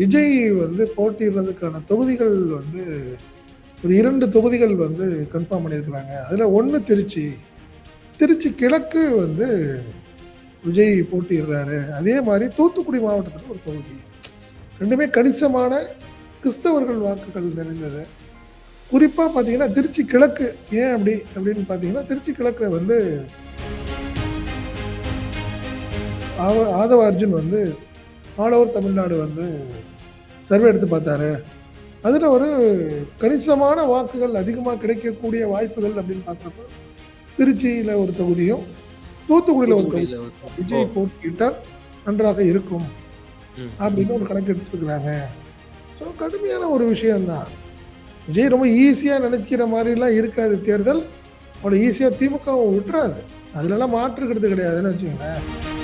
விஜய் வந்து போட்டியிடுறதுக்கான தொகுதிகள் வந்து ஒரு இரண்டு தொகுதிகள் வந்து கன்ஃபார்ம் பண்ணியிருக்கிறாங்க. அதில் ஒன்று திருச்சி. திருச்சி கிழக்கு வந்து விஜய் போட்டியிடுறாரு. அதே மாதிரி தூத்துக்குடி மாவட்டத்தில் ஒரு தொகுதி. ரெண்டுமே கணிசமான கிறிஸ்தவர்கள் வாக்குகள் நிறைந்தது. குறிப்பாக பார்த்தீங்கன்னா திருச்சி கிழக்கு. ஏன் அப்படி அப்படின்னு பார்த்தீங்கன்னா திருச்சி கிழக்கில் வந்து ஆதவ அர்ஜுன் வந்து ஆல் ஓவர் தமிழ்நாடு வந்து சர்வே எடுத்து பார்த்தாரு. அதில் ஒரு கணிசமான வாக்குகள் அதிகமாக கிடைக்கக்கூடிய வாய்ப்புகள் அப்படின்னு பார்க்குறப்ப திருச்சியில் ஒரு தொகுதியும் தூத்துக்குடியில் ஒரு தொகுதி தூத்துக்குடியில ஒரு- விஜய் போட்டியிட்டால் நன்றாக இருக்கும். அப்படின்னு ஒரு கணக்கு எடுத்துருக்குறாங்க. ஸோ கடுமையான ஒரு விஷயம்தான். விஜய் ரொம்ப ஈஸியாக நினைக்கிற மாதிரிலாம் இருக்காது தேர்தல். அவ்வளோ ஈஸியாக திமுக விட்டுறாது. அதுலலாம் மாற்றுக்கிறது கிடையாதுன்னு வச்சுக்கோங்களேன்.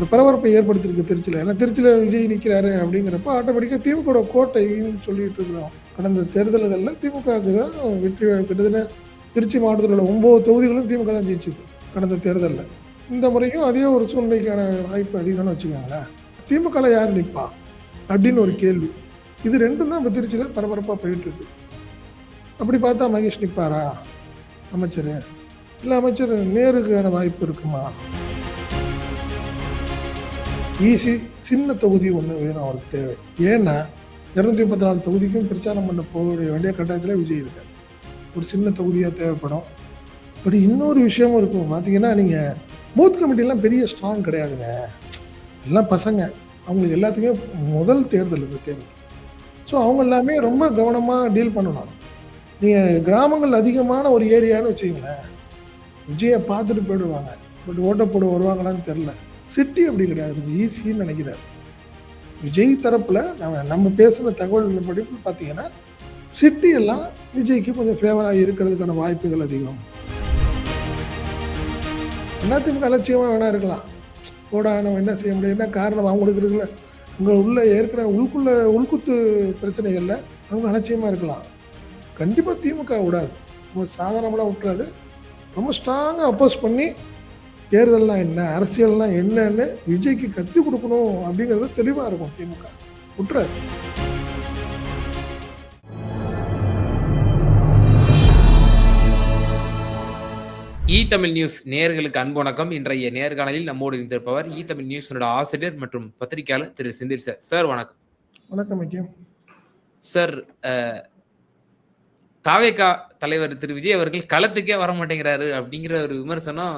ஒரு பரபரப்பை ஏற்படுத்தியிருக்கு திருச்சியில். ஏன்னா திருச்சியில் விஜய் நிற்கிறாரு அப்படிங்கிறப்ப ஆட்டோமேட்டிக்காக திமுக கோட்டைன்னு சொல்லிட்டு இருக்கிறோம். கடந்த தேர்தல்களில் திமுகவுக்கு தான் வெற்றி கிட்டத்தட்ட திருச்சி மாவட்டத்தில் உள்ள ஒம்பது தொகுதிகளும் திமுக தான் ஜெயிச்சுது கடந்த தேர்தலில். இந்த முறையும் அதே ஒரு சூழ்நிலைக்கான வாய்ப்பு அதிகம்னு வச்சுக்கோங்களேன். திமுகவில் யார் நிற்பா அப்படின்னு ஒரு கேள்வி. இது ரெண்டும் தான் இப்போ திருச்சியில் பரபரப்பாக போயிட்டு இருக்கு. அப்படி பார்த்தா மகேஷ் நிற்பாரா அமைச்சர். இல்லை அமைச்சர் நேருக்கான வாய்ப்பு இருக்குமா? ஈஸி சின்ன தொகுதி ஒன்று வேணும் அவருக்கு தேவை. ஏன்னா இரநூத்தி முப்பத்தி நாலு தொகுதிக்கும் பிரச்சாரம் பண்ண போக வேண்டிய கட்டாயத்தில் விஜய் இருக்கார். ஒரு சின்ன தொகுதியாக தேவைப்படும். பட் இன்னொரு விஷயமும் இருக்கும். பார்த்தீங்கன்னா நீங்கள் பூத் கமிட்டிலாம் பெரிய ஸ்ட்ராங் கிடையாதுங்க. எல்லாம் பசங்க. அவங்களுக்கு எல்லாத்துக்குமே முதல் தேர்தல் இந்த தேர்தல். ஸோ அவங்க எல்லாமே ரொம்ப கவனமாக டீல் பண்ணணும். நீங்கள் கிராமங்கள் அதிகமான ஒரு ஏரியான்னு வச்சுக்கோங்களேன். விஜயை பார்த்துட்டு போயிடுவாங்க. பட் ஓட்ட போட வருவாங்களான்னு தெரில சிட்டி அப்படி கிடையாது. ஈஸின்னு நினைக்கிறார். விஜய் தரப்பில் நம்ம நம்ம பேசின தகவல் படி பார்த்தீங்கன்னா சிட்டி எல்லாம் விஜய்க்கு கொஞ்சம் ஃபேவராக இருக்கிறதுக்கான வாய்ப்புகள் அதிகம். எல்லாத்துக்கும் அலட்சியமாக வேணா இருக்கலாம். போடா நம்ம என்ன செய்ய முடியும்? என்ன காரணம் அவங்களுக்கு இருக்குல்ல? அங்கே உள்ள ஏற்கனவே உள்குள்ள உள்குத்து பிரச்சனைகளில் அவங்க அலட்சியமாக இருக்கலாம். கண்டிப்பாக திமுக விடாது. ரொம்ப சாதாரணமாக விட்டுறாது. ரொம்ப ஸ்ட்ராங்காக அப்போஸ் பண்ணி தேர்தல்லாம் என்ன அரசியல்லாம் என்னன்னு விஜய்க்கு கற்றுக் கொடுக்கணும் அப்படிங்கிறது தெளிவாக இருக்கும் திமுக. விட்டுறாது இ தமிழ் நியூஸ் நேயர்களுக்கு அன்பு வணக்கம். இன்றைய நேர்காணலில் நம்மோடு இருந்திருப்பவர் இ தமிழ் நியூஸோட ஆசிரியர் மற்றும் பத்திரிகையாளர் திரு செந்தில் சார். சார் வணக்கம். வணக்கம் ஐக்கியம் சார் தாவேகா தலைவர் திரு விஜய் அவர்கள் களத்துக்கே வர மாட்டேங்கிறாரு அப்படிங்கிற ஒரு விமர்சனம்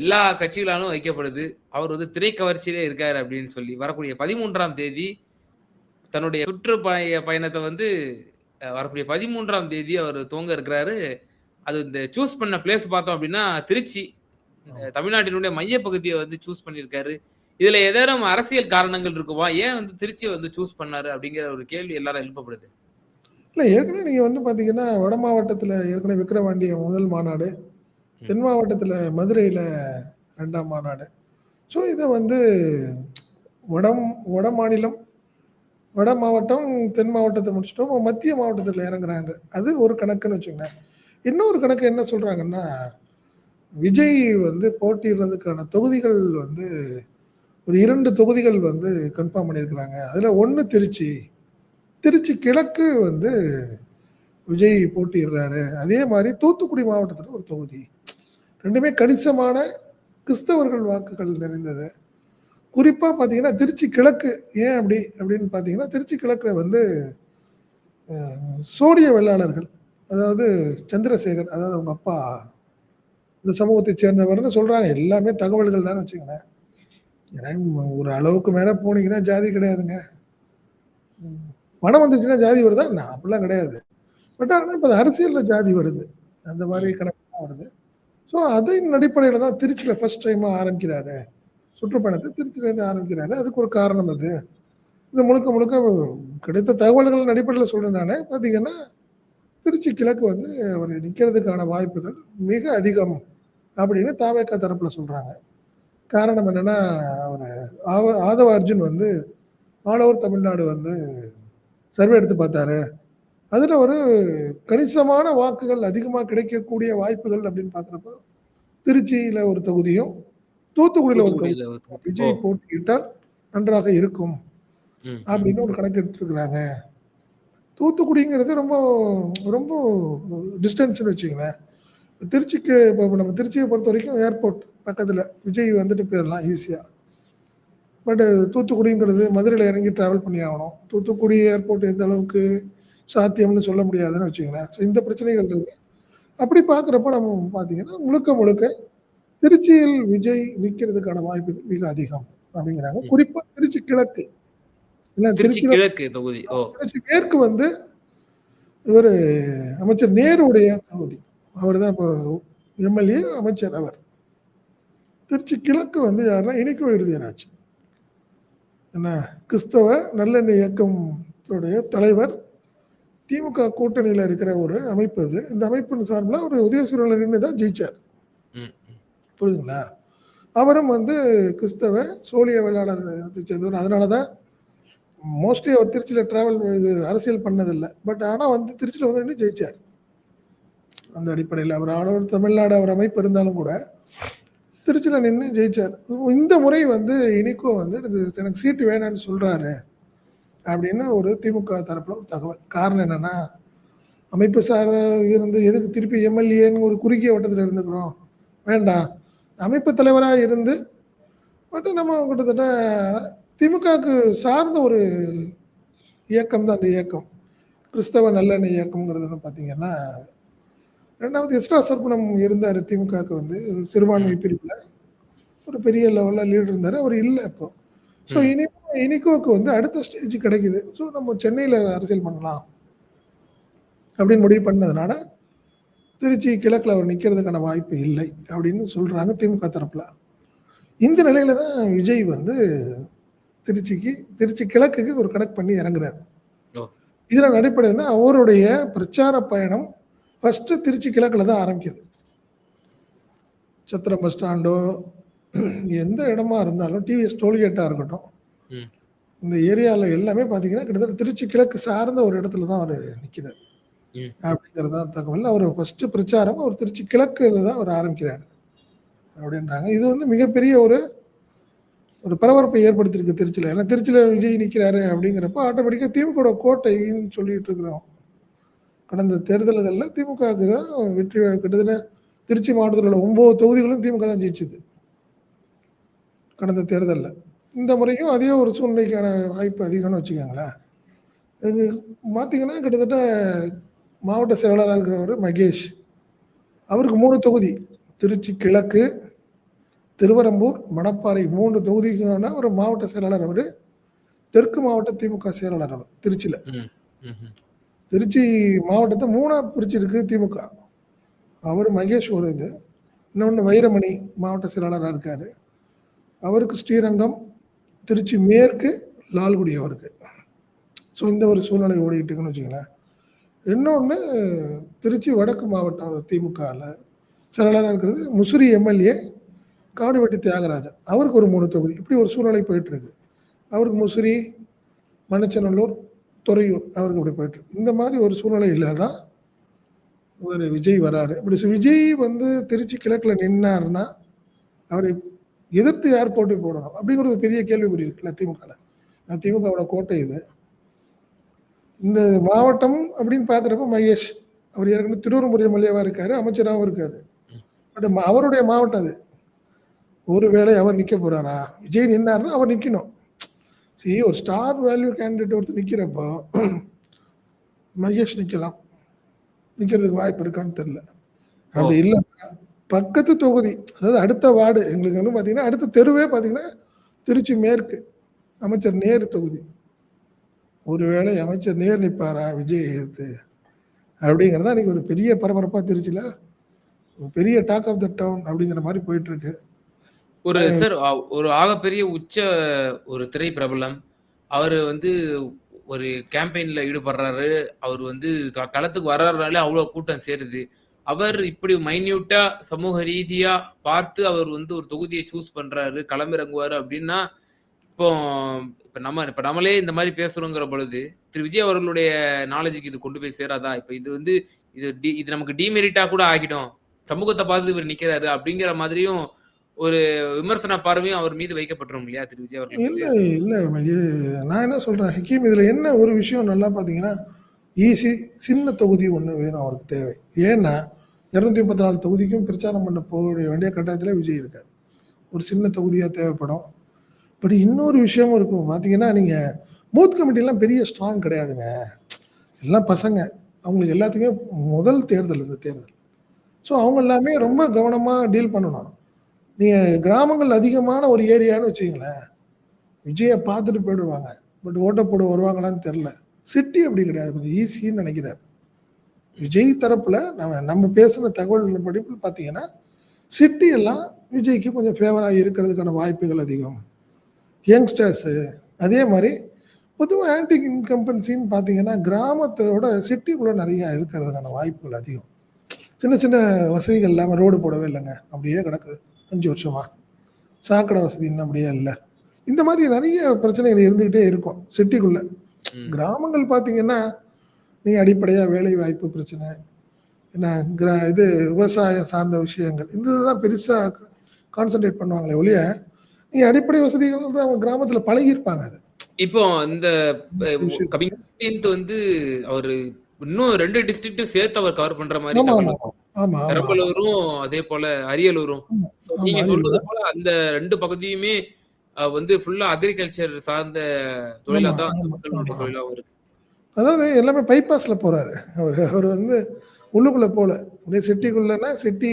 எல்லா கட்சிகளாலும் வைக்கப்படுது. அவர் வந்து திரைக்கவர்ச்சியிலே இருக்காரு அப்படின்னு சொல்லி வரக்கூடிய பதிமூன்றாம் தேதி தன்னுடைய சுற்றுப்பய பயணத்தை வந்து வரக்கூடிய பதிமூன்றாம் தேதி அவர் துவங்க இருக்கிறாரு. அது இந்த சூஸ் பண்ண பிளேஸ் பார்த்தோம் அப்படின்னா திருச்சி. தமிழ்நாட்டினுடைய மையப்பகுதியை வந்து சூஸ் பண்ணியிருக்காரு. இதுல ஏதேனும் அரசியல் காரணங்கள் இருக்குமா? ஏன் வந்து திருச்சியை வந்து சூஸ் பண்ணாரு அப்படிங்கிற ஒரு கேள்வி எல்லாரும் எழுப்பப்படுது. இல்லை ஏற்கனவே நீங்கள் வந்து பார்த்தீங்கன்னா வட மாவட்டத்தில் ஏற்கனவே விக்கிரவாண்டி முதல் மாநாடு தென் மாவட்டத்தில் மதுரையில் ரெண்டாம் மாநாடு. ஸோ இதை வந்து வடம் வட மாநிலம் வட மாவட்டம் தென் மாவட்டத்தை முடிச்சிட்டோம். மத்திய மாவட்டத்தில் இறங்குறாங்க. அது ஒரு கணக்குன்னு வச்சுக்கோங்களேன் இன்னொரு கணக்கு என்ன சொல்கிறாங்கன்னா விஜய் வந்து போட்டிடுறதுக்கான தொகுதிகள் வந்து ஒரு இரண்டு தொகுதிகள் வந்து கன்ஃபார்ம் பண்ணியிருக்கிறாங்க. அதில் ஒன்று திருச்சி. திருச்சி கிழக்கு வந்து விஜய் போட்டிடுறாரு அதே மாதிரி தூத்துக்குடி மாவட்டத்தில் ஒரு தொகுதி. ரெண்டுமே கணிசமான கிறிஸ்தவர்கள் வாக்குகள் நிறைந்தது. குறிப்பாக பார்த்தீங்கன்னா திருச்சி கிழக்கு ஏன் அப்படி அப்படின்னு பார்த்தீங்கன்னா திருச்சி கிழக்கில் வந்து சோடிய வெள்ளாளர்கள் அதாவது சந்திரசேகர் அதாவது அவங்க அப்பா இந்த சமூகத்தை சேர்ந்தவர்னு சொல்கிறாங்க எல்லாமே தகவல்கள் தான் வச்சுக்கோங்களேன். ஏன்னா ஒரு அளவுக்கு மேலே போனீங்கன்னா ஜாதி கிடையாதுங்க. பணம் வந்துச்சுன்னா ஜாதி வருதா? நான் அப்படிலாம் கிடையாது. பட் ஆனால் இப்போ அரசியலில் ஜாதி வருது. அந்த மாதிரி கணக்கு வருது. ஸோ அதன் அடிப்படையில் தான் திருச்சியில் ஃபர்ஸ்ட் டைமாக ஆரம்பிக்கிறாரு. சுற்றுப்பயணத்தை திருச்சியிலேருந்து ஆரம்பிக்கிறாரு. அதுக்கு ஒரு காரணம் அது. இது முழுக்க முழுக்க கிடைத்த தகவல்கள் அடிப்படையில் சொல்கிறனால பார்த்தீங்கன்னா திருச்சி கிழக்கு வந்து அவர் நிற்கிறதுக்கான வாய்ப்புகள் மிக அதிகம் அப்படின்னு தாவேக்கா தரப்பில் சொல்கிறாங்க காரணம் என்னென்னா அவர் ஆவ ஆதவ அர்ஜுன் வந்து ஆல் ஓவர் தமிழ்நாடு வந்து சர்வே எடுத்து பார்த்தாரு. அதில் ஒரு கணிசமான வாக்குகள் அதிகமாக கிடைக்கக்கூடிய வாய்ப்புகள் அப்படின்னு பார்க்குறப்ப திருச்சியில் ஒரு தொகுதியும் தூத்துக்குடியில் ஒரு தொகுதி. தூத்துக்குடியில ஒரு தொகுதி. விஜய் போட்டியிட்டால் நன்றாக இருக்கும். அப்படின்னு ஒரு கணக்கிட்டு இருக்கிறாங்க தூத்துக்குடிங்கிறது ரொம்ப ரொம்ப டிஸ்டன்ஸ்னு வச்சுங்களேன் திருச்சிக்கு இப்போ நம்ம திருச்சியை பொறுத்த வரைக்கும் ஏர்போர்ட் பக்கத்தில் விஜய் வந்துட்டு போயிடலாம் ஈஸியாக பட் தூத்துக்குடிங்கிறது மதுரையில் இறங்கி ட்ராவல் பண்ணி ஆகணும். தூத்துக்குடி ஏர்போர்ட் எந்த அளவுக்கு சாத்தியம்னு சொல்ல முடியாதுன்னு வச்சுங்களேன் ஸோ இந்த பிரச்சனைகள் இருக்கு. அப்படி பார்க்குறப்ப நம்ம பார்த்தீங்கன்னா முழுக்க முழுக்க திருச்சியில் விஜய் நிற்கிறதுக்கான வாய்ப்பு மிக அதிகம் அப்படிங்கிறாங்க. குறிப்பாக திருச்சி கிழக்கு. திருச்சி கிழக்கு. தொகுதி. திருச்சி மேற்கு வந்து இவர் அமைச்சர் நேருடைய தொகுதி. அவர் தான் இப்போ எம்எல்ஏ அமைச்சர் அவர். திருச்சி கிழக்கு வந்து யாருன்னா இனிக்கு விருதியராஜ் என்ன கிறிஸ்தவ நல்லெண்ணெய் இயக்கத்துடைய தலைவர் திமுக கூட்டணியில் இருக்கிற ஒரு அமைப்பு இது இந்த அமைப்பின் சார்பில் அவர் உதயசூரில் நின்று தான் ஜெயிச்சார். புரியுதுங்களா? அவரும் வந்து கிறிஸ்தவ சோழிய வேளாளர் இனத்தை சேர்ந்தவர். அதனால தான் மோஸ்ட்லி அவர் திருச்சியில் ட்ராவல் இது அரசியல் பண்ணதில்லை. பட் ஆனால் வந்து திருச்சியில் வந்து நின்று ஜெயிச்சார். அந்த அடிப்படையில் அவர் ஆடவர் தமிழ்நாடு அவர் அமைப்பு இருந்தாலும் கூட திருச்சியில் நின்று ஜெயிச்சார். இந்த முறை வந்து இனிக்கோ வந்து எனக்கு எனக்கு சீட்டு வேணாம்னு சொல்கிறாரு அப்படின்னு ஒரு திமுக தரப்பில் ஒரு தகவல். காரணம் என்னன்னா அமைப்பு சார் இருந்து எதுக்கு திருப்பி எம்எல்ஏன்னு ஒரு குறுகிய வட்டத்தில் இருந்துக்கிறோம். வேண்டாம். அமைப்பு தலைவராக இருந்து பட் நம்ம கிட்டத்தட்ட திமுகவுக்கு சார்ந்த ஒரு இயக்கம் தான் அந்த இயக்கம். கிறிஸ்தவ நல்லெண்ணெய் இயக்கம்ங்கிறதுன்னு பார்த்தீங்கன்னா ரெண்டாவது எஸ்ரா சர்க்குணம் இருந்தார் திமுகவுக்கு வந்து சிறுபான்மை பிரிவில். ஒரு பெரிய லெவலில் லீடர் இருந்தார். அவர் இல்லை இப்போ. ஸோ. இனி இனிக்கோவுக்கு வந்து அடுத்த ஸ்டேஜ் கிடைக்குது. ஸோ நம்ம சென்னையில் அரசியல் பண்ணலாம். அப்படின்னு முடிவு பண்ணதுனால திருச்சி கிழக்கில் அவர் நிற்கிறதுக்கான வாய்ப்பு இல்லை அப்படின்னு சொல்கிறாங்க திமுக தரப்பில். இந்த நிலையில தான் விஜய் வந்து திருச்சிக்கு திருச்சி கிழக்குக்கு ஒரு கனெக்ட் பண்ணி இறங்குறாரு. ஓ. இதில் அடிப்படையில் தான் அவருடைய பிரச்சார பயணம் ஃபஸ்ட்டு திருச்சி கிழக்கில் தான் ஆரம்பிக்குது. சத்திரம் பஸ் ஸ்டாண்டோ எந்த இடமா இருந்தாலும் டிவிஎஸ் டோல்கேட்டாக இருக்கட்டும். இந்த ஏரியாவில் எல்லாமே பார்த்தீங்கன்னா கிட்டத்தட்ட திருச்சி கிழக்கு சார்ந்த ஒரு இடத்துல தான் அவர் நிற்கிறார். அப்படிங்கிறது தான் தகவல் அவர் ஃபஸ்ட்டு பிரச்சாரம் அவர் திருச்சி கிழக்குல தான் அவர் ஆரம்பிக்கிறார். அப்படின்றாங்க. இது வந்து மிகப்பெரிய ஒரு ஒரு பரபரப்பை ஏற்படுத்தியிருக்கு திருச்சியில். ஏன்னா திருச்சியில் விஜய் நிற்கிறாரு அப்படிங்கிறப்ப ஆட்டோமேட்டிக்காக திமுக கோட்டைன்னு சொல்லிட்டு இருக்கிறோம். கடந்த தேர்தல்களில் திமுகவுக்கு தான் வெற்றி கிட்டத்தட்ட திருச்சி மாவட்டத்தில் உள்ள ஒம்பது தொகுதிகளும் திமுக தான் ஜெயிச்சுது. கடந்த தேர்தலில். இந்த முறையும் அதே ஒரு சூழ்நிலைக்கான வாய்ப்பு அதிகம்னு வச்சுக்கோங்களேன். இது பார்த்தீங்கன்னா கிட்டத்தட்ட மாவட்ட செயலாளராக இருக்கிறவர் மகேஷ். அவருக்கு மூணு தொகுதி. திருச்சி கிழக்கு திருவரம்பூர் மணப்பாறை மூன்று தொகுதிக்கான ஒரு மாவட்ட செயலாளர் அவர். தெற்கு மாவட்ட திமுக செயலாளர் அவர் திருச்சியில். திருச்சி மாவட்டத்தை மூணா பிரிச்சிருக்கு திமுக. அவர் மகேஷ் ஒரு இது. இன்னொன்று வைரமணி மாவட்ட செயலாளராக இருக்கார். அவருக்கு ஸ்ரீரங்கம் திருச்சி மேற்கு லால்குடி அவருக்கு. ஸோ இந்த ஒரு சூழ்நிலை ஓடிக்கிட்டு இருக்குன்னு வச்சுங்களேன் இன்னொன்று திருச்சி வடக்கு மாவட்டம் திமுகவில் செயலாளராக இருக்கிறது. முசிறி எம்எல்ஏ காடுவெட்டி தியாகராஜன். அவருக்கு ஒரு மூணு தொகுதி. இப்படி ஒரு சூழ்நிலை போயிட்டுருக்கு. அவருக்கு முசிறி மணச்சநல்லூர் துறையூர் அவருக்கு இப்படி போயிட்டுருக்கு. இந்த மாதிரி ஒரு சூழ்நிலையில் தான் ஒரு விஜய் வராரு. இப்படி விஜய் வந்து திருச்சி கிழக்கில் நின்னாருன்னா அவரை எதிர்த்து யார் போட்டி போடணும் அப்படிங்கிற ஒரு பெரிய கேள்விக்குறி இருக்குல்ல திமுகவில் திமுகவோட கோட்டை இது. இந்த மாவட்டம் அப்படின்னு பார்க்குறப்ப மகேஷ் அவர் ஏற்கனவே திருவரம்புரி எம்எல்ஏவாக இருக்காரு அமைச்சராகவும் இருக்காரு. பட் அவருடைய மாவட்டம் அது. ஒருவேளை அவர் நிற்க போறாரா? விஜய் நின்னாருன்னா அவர் நிற்கணும் சரி ஒரு ஸ்டார் வேல்யூ கேண்டிடேட் ஒருத்தர் நிற்கிறப்போ மகேஷ் நிற்கலாம் நிற்கிறதுக்கு வாய்ப்பு இருக்கான்னு தெரியல. அப்படி இல்லைன்னா பக்கத்து தொகுதி அதாவது அடுத்த வார்டு எங்களுக்கு வந்து பார்த்தீங்கன்னா அடுத்த தெருவே பார்த்தீங்கன்னா திருச்சி மேற்கு அமைச்சர் நேரு தொகுதி. ஒருவேளை அமைச்சர் நேர் நிற்பாரா விஜய் எதிர்த்து? அப்படிங்கிறதா இன்னைக்கு ஒரு பெரிய பரபரப்பாக திருச்சியில் ஒரு பெரிய டாக் ஆஃப் த டவுன் அப்படிங்கிற மாதிரி போயிட்டு இருக்கு ஒரு சார் ஒரு ஆகப்பெரிய உச்ச ஒரு திரை பிரபலம் அவர் வந்து ஒரு கேம்பெயின்ல ஈடுபடுறாரு. அவர் வந்து களத்துக்கு வர்றாருனாலே அவ்வளவு கூட்டம் சேருது. அவர் இப்படி மைன்யூட்டா சமூக ரீதியா பார்த்து அவர் வந்து ஒரு தொகுதியை சூஸ் பண்றாரு களமிறங்குவாரு அப்படின்னா இப்போ இப்ப நம்ம இப்ப நம்மளே இந்த மாதிரி பேசுறோங்கிற பொழுது திரு விஜய் அவர்களுடைய நாலேஜுக்கு இது கொண்டு போய் சேராதா இப்ப இது வந்து இது டி- இது நமக்கு டிமெரிட்டா கூட ஆகிடும் சமூகத்தை பார்த்து இவர் நிக்கிறாரு அப்படிங்கிற மாதிரியும் ஒரு விமர்சன பார்வையும் அவர் மீது வைக்கப்பட்டுரும் இல்லையா திரு விஜய் அவர்கள் இல்ல, இல்ல. நான் என்ன சொல்றேன், ஹக்கீம் இதுல என்ன ஒரு விஷயம் நல்லா பார்த்தீங்கன்னா, ஈஸி சின்ன தொகுதி ஒன்று வேணும் அவருக்கு தேவை. ஏன்னா, 234 தொகுதிக்கும் பிரச்சாரம் பண்ண போக வேண்டிய கட்டாயத்தில் விஜய் இருக்கார் ஒரு சின்ன தொகுதியாக தேவைப்படும். பட் இன்னொரு விஷயமும் இருக்கும். பார்த்தீங்கன்னா, நீங்கள் மூத் கமிட்டிலாம் பெரிய ஸ்ட்ராங் கிடையாதுங்க. எல்லாம் பசங்க. அவங்களுக்கு எல்லாத்துக்குமே முதல் தேர்தல் இந்த தேர்தல். ஸோ அவங்க எல்லாமே ரொம்ப கவனமாக டீல் பண்ணணும். நீங்கள் கிராமங்கள் அதிகமான ஒரு ஏரியான்னு வச்சுங்களேன் விஜயை பார்த்துட்டு போயிடுவாங்க. பட் ஓட்ட போட வருவாங்களான்னு தெரில சிட்டி அப்படி கிடையாது. கொஞ்சம் ஈஸின்னு நினைக்கிறார் விஜய் தரப்புல நம்ம நம்ம பேசின தகவல் படிப்பில் பார்த்தீங்கன்னா, சிட்டி எல்லாம் விஜய்க்கு கொஞ்சம் ஃபேவராக இருக்கிறதுக்கான வாய்ப்புகள் அதிகம். யங்ஸ்டர்ஸு அதே மாதிரி பொதுவாக ஆன்டி இன்கம்பன்சின்னு பார்த்தீங்கன்னா, கிராமத்தோட சிட்டிக்குள்ளே நிறையா இருக்கிறதுக்கான வாய்ப்புகள் அதிகம். சின்ன சின்ன வசதிகள் இல்லாமல் ரோடு போடவே இல்லைங்க அப்படியே கிடக்குது அஞ்சு வருஷமா. சாக்கடை வசதி இன்னும் அப்படியே இல்லை இந்த மாதிரி நிறைய பிரச்சனைகள் இருந்துக்கிட்டே இருக்கும் சிட்டிக்குள்ளே கிராமங்கள் பார்த்தீங்கன்னா, நீங்க அடிப்படையா வேலை வாய்ப்பு பிரச்சனை, என்ன கிரா இது விவசாயம் சார்ந்த விஷயங்கள். இந்த இதுதான் பெருசா கான்சன்ட்ரேட் பண்ணுவாங்களே ஒழிய, நீங்க அடிப்படை வசதிகள் வந்து அவங்க கிராமத்துல பழகியிருப்பாங்க அது. இப்போ இந்த ப விஷயம். கமிங் 15த் வந்து அவரு இன்னும் 2 டிஸ்ட்ரிக்ட்டும் சேர்த்து அவர் கவர் பண்ற ஆமா. பெரம்பலூரும், அதே போல அரியலூரும். நீங்க. சொல்றது போல அந்த 2 பகுதியுமே வந்து ஃபுல்லா அக்ரிகல்ச்சர் சார்ந்த தொழிலா தான் மக்களுடைய ஆமா. தொழிலாவும் இருக்கு. அதாவது எல்லாமே பைபாஸ்ல போறாரு. அவரு அவரு வந்து உள்ளுக்குள்ள போல. அப்படியே சிட்டிக்குள்ளனா சிட்டி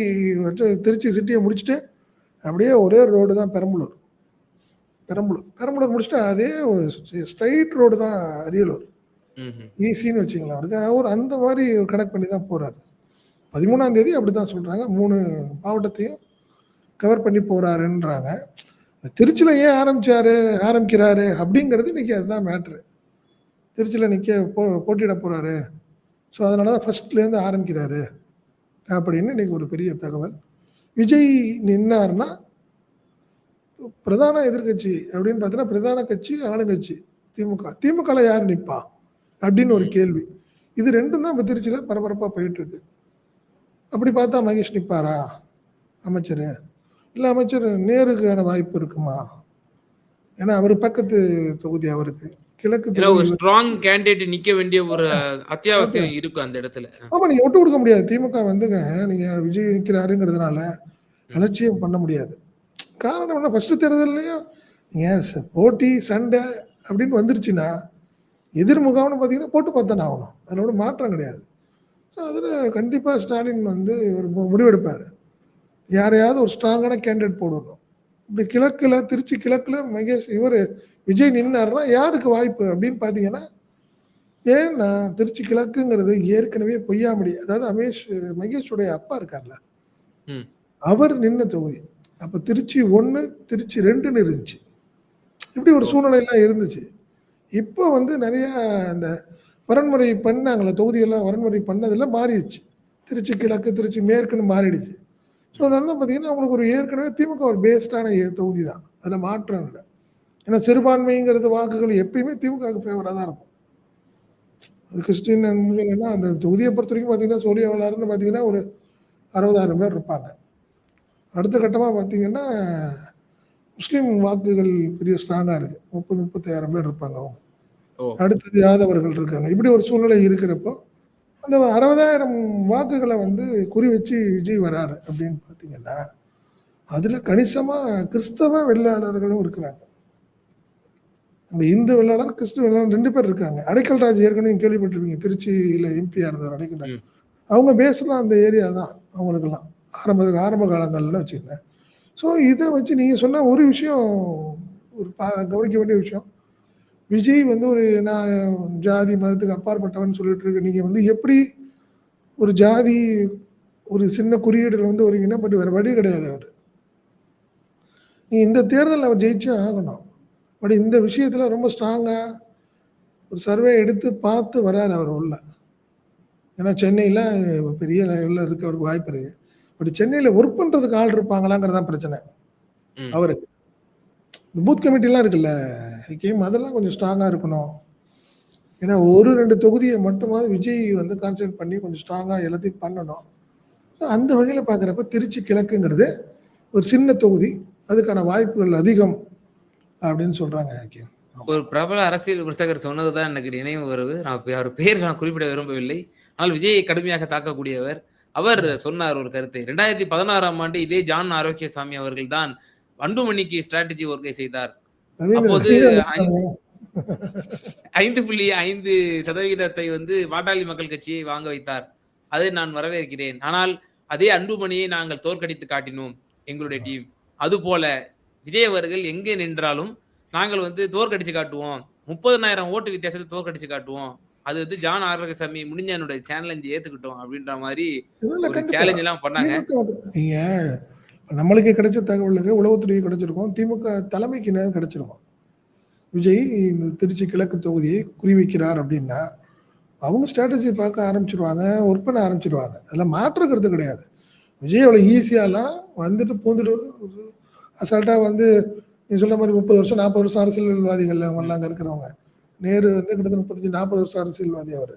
வந்து திருச்சி சிட்டிய முடிச்சுட்டு, அப்படியே ஒரே ரோடு தான் பெரம்பலூர். பெரம்பலூர். பெரம்பலூர் முடிச்சுட்டு அதே ஒரு ஸ்ட்ரெய்ட் ரோடு தான் அரியலூர். ஈஸின்னு வச்சுக்கலாம். அவருக்கு அவரு அந்த மாரி கனெக்ட் பண்ணி தான் போறாரு. 13ஆம் தேதி அப்படித்தான் சொல்றாங்க. 3 மாவட்டத்தையும் கவர் பண்ணி போறாருன்றாங்க. திருச்சியில் ஏன் ஆரம்பிச்சாரு ஆரம்பிக்கிறாரு அப்படிங்கிறது இன்னைக்கு அதுதான் மேட்ரு. திருச்சியில் நிற்க போ போட்டியிட போகிறாரு ஸோ அதனால தான் ஃபர்ஸ்ட்லேருந்து ஆரம்பிக்கிறாரு. அப்படின்னு இன்றைக்கி ஒரு பெரிய தகவல். விஜய் நின்னார்னா பிரதான எதிர்க்கட்சி அப்படின்னு பார்த்தீங்கன்னா, பிரதான கட்சி ஆளுங்கட்சி திமுக. திமுகவில் யார் நிற்பா அப்படின்னு ஒரு கேள்வி. இது ரெண்டும் தான் இப்ப திருச்சியில் பரபரப்பாக போயிட்டுருக்கு அப்படி பார்த்தா மகேஷ் நிற்பாரா அமைச்சர் இல்ல அமைச்சர் நேருக்கான வாய்ப்பு இருக்குமா? ஏன்னா அவரு பக்கத்து தொகுதி அவருக்கு. கிழக்கு ஒரு ஸ்ட்ராங் கேண்டிடேட் நிக்க வேண்டிய ஒரு. அத்தியாவசியம் இருக்கு அந்த இடத்துல. ஆமா நீங்க விட்டு கொடுக்க முடியாது. திமுக வந்துங்க நீங்க விஜய் நிக்கிறாருங்கிறதுனால. அலட்சியம் பண்ண முடியாது. காரணம் என்ன ஃபர்ஸ்ட் தேர்தல்லயும் நீங்க ச போட்டி, சண்டை அப்படின்னு வந்துருச்சுன்னா, எதிர் முகாம்னு பார்த்தீங்கன்னா போட்டு பார்த்தானே ஆகணும். அதுல ஒண்ணும் மாற்றம் கிடையாது. ஸோ அதுல கண்டிப்பா ஸ்டாலின் வந்து ஒரு முடிவெடுப்பாரு. யாரையாவது ஒரு ஸ்ட்ராங்கான கேண்டிடேட் போடணும். இப்படி கிழக்குல திருச்சி கிழக்குல மகேஷ் இவரு விஜய் நின்னாருன்னா யாருக்கு வாய்ப்பு அப்படின்னு பார்த்தீங்கன்னா, ஏன்னா திருச்சி கிழக்குங்கிறது ஏற்கனவே பொய்யாமொழி. அதாவது அமேஷ் மகேஷுடைய அப்பா இருக்கார்ல. அவர் நின்ன தொகுதி. அப்ப திருச்சி 1, திருச்சி 2ன்னு இருந்துச்சு. இப்படி ஒரு ஓ! சூழ்நிலைலாம் இருந்துச்சு. இப்போ வந்து நெறைய இந்த வரன்முறை பண்ணாங்கல்ல, தொகுதியெல்லாம் வரன்முறை பண்ணதுல மாறிடுச்சு. திருச்சி கிழக்கு, திருச்சி மேற்குன்னு மாறிடுச்சு. ஸோ அதனால பார்த்தீங்கன்னா, அவங்களுக்கு ஒரு ஏற்கனவே திமுக ஒரு பேஸ்டான தொகுதி தான். அதுல மாற்றம் இல்ல. ஏன்னா சிறுபான்மைங்கிறது வாக்குகள் எப்பயுமே திமுகவுக்கு ஃபேவரா தான் இருக்கும். அது கிறிஸ்டின் இல்லைன்னா அந்த தொகுதிய பொறுத்தவரைக்கும் பார்த்தீங்கன்னா, சோழிய வளாறுன்னு பார்த்தீங்கன்னா, ஒரு 60,000 பேர் இருப்பாங்க. அடுத்த கட்டமா பார்த்தீங்கன்னா, முஸ்லீம் வாக்குகள் பெரிய ஸ்ட்ராங்கா இருக்கு. 30, 35,000 பேர் இருப்பாங்க அவங்க. அடுத்தது யாதவர்கள் இருக்காங்க. இப்படி ஒரு சூழ்நிலை இருக்கிறப்போ, அந்த 60,000 வாக்குகள வந்து குறி வச்சு விஜய் வராரு அப்படின்னு பார்த்தீங்கன்னா, அதுல கணிசமா கிறிஸ்தவ வெள்ளாளர்களும் இருக்கிறாங்க. அந்த இந்து வெள்ளாளர், கிறிஸ்துவ வெள்ளாளர் 2 பேர் இருக்காங்க. அடைக்கல் ராஜ் ஏற்கனவே கேள்விப்பட்டிருப்பீங்க. திருச்சியில எம்பியா இருந்தவர் அடைக்கல் ராஜ். அவங்க பேஸ்லாம் அந்த ஏரியா தான் அவங்களுக்கெல்லாம். ஆரம்ப ஆரம்ப காலங்கள்ல வச்சுக்கங்க. ஸோ இத வச்சு நீங்க சொன்ன ஒரு விஷயம் ஒரு ப கவனிக்க வேண்டிய விஷயம். விஜய் வந்து ஒரு நான் ஜாதி, மதத்துக்கு அப்பாற்பட்டவன் சொல்லிட்டு இருக்க நீங்க வந்து எப்படி ஒரு ஜாதி ஒரு சின்ன குறியீடுல வந்து வரீங்கன்னா, பட் வேற வழி கிடையாது அவரு. நீங்க இந்த தேர்தல்ல அவர் ஜெயிச்சே ஆகணும். பட் இந்த விஷயத்துல ரொம்ப ஸ்ட்ராங்கா ஒரு சர்வே எடுத்து பார்த்து வராரு அவர் உள்ள. ஏன்னா சென்னையில பெரிய லெவல்ல இருக்கறதுக்கு வாய்ப்பு இருக்கு. பட் சென்னையில ஒர்க் பண்றதுக்கு ஆள் இருப்பாங்களாங்கிறது தான் பிரச்சனை. அவருக்கு. இந்த பூத் கமிட்டிலாம் இருக்குல்ல, ஹக்கீம் அதெல்லாம் கொஞ்சம் ஸ்ட்ராங்காக இருக்கணும். ஏன்னா ஒரு ரெண்டு தொகுதியை மட்டுமாவது விஜய் வந்து கான்சன்ட்ரேட் பண்ணி கொஞ்சம் ஸ்ட்ராங்காக எல்லாத்தையும் பண்ணணும். அந்த வகையில் பார்க்குறப்ப திருச்சி கிழக்குங்கிறது ஒரு சின்ன தொகுதி அதுக்கான வாய்ப்புகள் அதிகம் அப்படின்னு சொல்கிறாங்க ஐக்கியம் ஒரு பிரபல அரசியல் விமர்சகர் சொன்னதுதான் எனக்கு நினைவு வருது. நான் அவர் பேர் நான் குறிப்பிட விரும்பவில்லை. ஆனால் விஜயை கடுமையாக தாக்கக்கூடியவர். அவர் சொன்னார் ஒரு கருத்தை. ரெண்டாயிரத்தி பதினாறாம் ஆண்டு இதே ஜான் ஆரோக்கியசாமி அவர்கள் தான் அண்டுமணிக்கு ஸ்ட்ராட்டஜி ஒர்க்கை செய்தார். அப்போது ஐந்து- புள்ளி ஐந்து சதவிகிதத்தை வந்து பாட்டாளி மக்கள் கட்சியை வாங்க வைத்தார். அதை நான் வரவேற்கிறேன். ஆனால் அதே அன்புமணியை நாங்கள் தோற்கடித்து காட்டினோம் எங்களுடைய டீம். அதுபோல விஜய் அவர்கள் எங்கே நின்றாலும் நாங்கள் வந்து தோற்கடிச்சு காட்டுவோம். முப்பதனாயிரம் ஓட்டு வித்தியாசத்தை தோற்கடிச்சு காட்டுவோம். அது வந்து ஜான் ஆரோக்கியசாமி முடிஞ்ச என்னோட சேலஞ்ச் ஏத்துக்கிட்டோம் அப்படின்ற மாதிரி. சேலஞ்ச் எல்லாம் பண்ணாங்க. நம்மளுக்கு கிடைச்ச தகவலுக்கு உளவுத்துறைக்கு கிடைச்சிருக்கும். திமுக தலைமைக்கு நேரம் கிடைச்சிருக்கும்? விஜய் இந்த திருச்சி கிழக்கு தொகுதியை குறிவைக்கிறார் அப்படின்னா அவங்க ஸ்ட்ராட்டஜி பார்க்க ஆரம்பிச்சிருவாங்க ஒர்க் பண்ண ஆரம்பிச்சிருவாங்க. அதில் மாற்றுக்கிறது கருத்து கிடையாது. விஜய் அவ்வளோ ஈஸியாலாம் வந்துட்டு பூந்துட்டு அசால்ட்டாக வந்து நீ சொல்ல மாதிரி முப்பது வருஷம் நாற்பது வருஷம் அரசியல்வாதிகள் அவங்கெல்லாம் அங்கே இருக்கிறவங்க. நேரு வந்து கிட்டத்தட்ட முப்பத்தஞ்சு நாற்பது வருஷம் அரசியல்வாதி அவர்.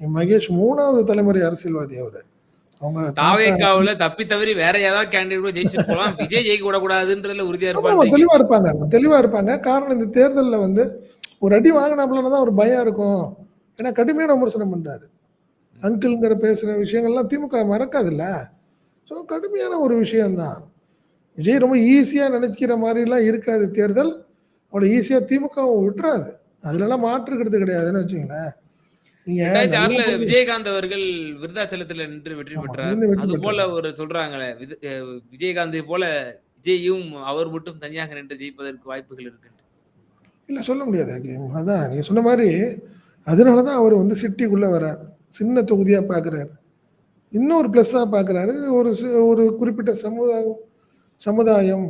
மகேஷ் மூணாவது தலைமுறை அரசியல்வாதி அவர். தாவேக்காவுல தப்பி தவறி வேற ஏதாவது கேண்டிடேட் ஜெயிச்சுட்டு போலாம். விஜய் ஜெயிக்க விடக்கூடாதுன்றதுல உறுதியா இருப்பாங்க. தெளிவா இருப்பாங்க அவங்க தெளிவா இருப்பாங்க. காரணம் இந்த தேர்தல்ல வந்து ஒரு அடி வாங்கினாப்புலன்னா தான் ஒரு பயம் இருக்கும். ஏன்னா கடுமையான விமர்சனம் பண்றாரு. அங்கிள்ங்கிற பேசுற விஷயங்கள்லாம் திமுக மறக்காதுல்ல. ஸோ கடுமையான ஒரு விஷயம்தான். விஜய் ரொம்ப ஈஸியா நினைக்கிற மாதிரிலாம் இருக்காது தேர்தல். அவ்வளோ ஈஸியா திமுக விட்டுறாது. அதுலலாம் மாற்றுக்கிறது கிடையாதுன்னு வச்சுங்களேன் ரெண்டாயிரத்தி ஆறுல விஜயகாந்த் அவர்கள் விருதாச்சலத்துல நின்று வெற்றி பெற்றார். அது போல. ஒரு சொல்றாங்களே விஜயகாந்தை போல விஜயும் அவர் மட்டும் தனியாக நின்று ஜெயிப்பதற்கு வாய்ப்புகள் இருக்கு இல்லை சொல்ல முடியாது. அதான் நீங்க சொன்ன மாதிரி அதனால தான் அவர் வந்து சிட்டிக்குள்ளே வரார். சின்ன தொகுதியாக பார்க்குறாரு இன்னொரு ப்ளஸ்ஸாக பார்க்குறாரு ஒரு ஒரு குறிப்பிட்ட சமுதாயம் சமுதாயம்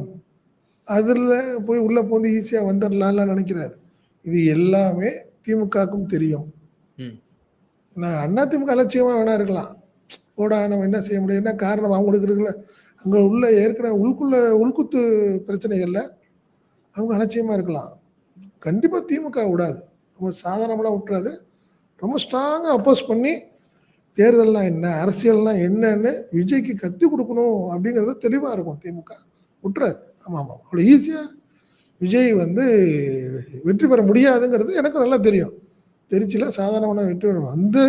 அதில் போய் உள்ளே போந்து ஈஸியாக வந்துடலாம்லாம் நினைக்கிறாரு. இது எல்லாமே திமுகவுக்கும் தெரியும். ம். நான் அதிமுக அலட்சியமாக வேணா இருக்கலாம். போடா நம்ம என்ன செய்ய முடியும்? என்ன காரணம்? அவங்களுக்கு இருக்குல்ல அங்கே உள்ள ஏற்கனவே உள்குள்ள உள்குத்து பிரச்சனைகளில் அவங்க அலட்சியமாக இருக்கலாம். கண்டிப்பாக திமுக விடாது. ரொம்ப சாதாரணமெல்லாம் விட்டுறாது. ரொம்ப ஸ்ட்ராங்காக அப்போஸ் பண்ணி தேர்தல்லாம் என்ன அரசியல்லாம் என்னன்னு விஜய்க்கு கற்றுக் கொடுக்கணும் அப்படிங்கிறது தெளிவாக இருக்கும். திமுக விட்டுறாது. ஆமாம் ஆமாம் அவ்வளோ ஈஸியாக விஜய் வந்து வெற்றி பெற முடியாதுங்கிறது எனக்கு நல்லா தெரியும். திருச்சியில் சாதாரணமான வெற்றி வந்து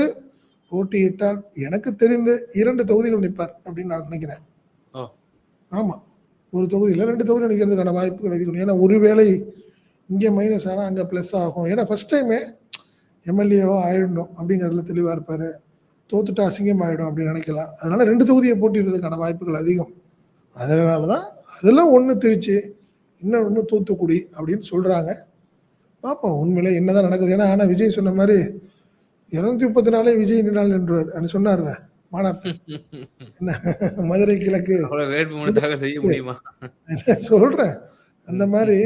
போட்டியிட்டால் எனக்கு தெரிந்து இரண்டு தொகுதிகள் நிற்பார் அப்படின்னு நான் நினைக்கிறேன். ஆமாம் ஒரு தொகுதியில் ரெண்டு தொகுதி நிற்கிறதுக்கான வாய்ப்புகள் அதிகம். ஏன்னா ஒருவேளை இங்கே மைனஸ் ஆனால் அங்கே ப்ளஸ் ஆகும். ஏன்னா ஃபர்ஸ்ட் டைமே எம்எல்ஏவோ ஆயிடணும் அப்படிங்கிறதுல தெளிவாக இருப்பார். தோத்துட்டு அசிங்கம் ஆகிடும் அப்படின்னு நினைக்கலாம். அதனால ரெண்டு தொகுதியை போட்டிடுறதுக்கான வாய்ப்புகள் அதிகம். அதனால தான் அதெல்லாம் ஒன்று திருச்சி இன்னும் ஒன்று தூத்துக்குடி அப்படின்னு சொல்கிறாங்க பார்ப்போம் உண்மையிலே என்னதான் நடக்குது. ஏன்னா ஆனால் விஜய் சொன்ன மாதிரி இரநூத்தி முப்பத்தி நாலே விஜய் நின்றால் நின்றுவார். அப்படின்னு சொன்னார்ல என்ன மதுரை கிழக்கு. செய்ய முடியுமா? சொல்றேன்? அந்த மாதிரி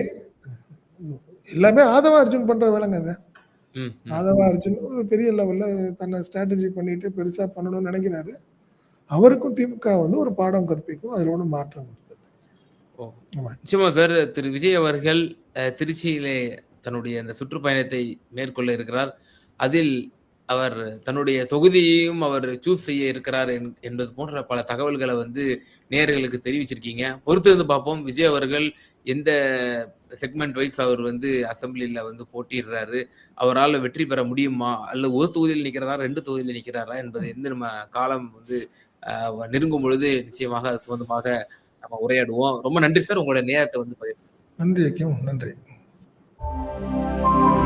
எல்லாமே ஆதவ அர்ஜுன் பண்ற வேலைங்க அது. ஆதவ அர்ஜுன் ஒரு பெரிய லெவல்ல தன்னை ஸ்ட்ராட்டஜி பண்ணிட்டு பெருசா பண்ணணும்னு நினைக்கிறாரு. அவருக்கும் திமுக வந்து ஒரு பாடம் கற்பிக்கும் அதுல ஒன்றும் மாற்றம். நிச்சயமா சார் திரு விஜய் அவர்கள் திருச்சியிலே தன்னுடைய அந்த சுற்றுப்பயணத்தை மேற்கொள்ள இருக்கிறார். அதில் அவர் தன்னுடைய தொகுதியையும் அவர் சூஸ் செய்ய இருக்கிறார் என்- என்பது போன்ற பல தகவல்களை வந்து நேர்களுக்கு தெரிவிச்சிருக்கீங்க. பொறுத்து வந்து பார்ப்போம். விஜய் அவர்கள் எந்த செக்மெண்ட் வைஸ் அவர் வந்து அசம்பிளியில் வந்து போட்டியிடுறாரு? அவரால் வெற்றி பெற முடியுமா? அல்ல ஒரு தொகுதியில் நிற்கிறாரா? ரெண்டு தொகுதியில் நிற்கிறாரா? என்பது எந்த நம்ம காலம் வந்து நெருங்கும் பொழுது நிச்சயமாக அது சம்பந்தமாக நம்ம உரையாடுவோம். ரொம்ப நன்றி சார். உங்களோட நேரத்தை வந்து பகிர்ந்து நன்றி. Thank you.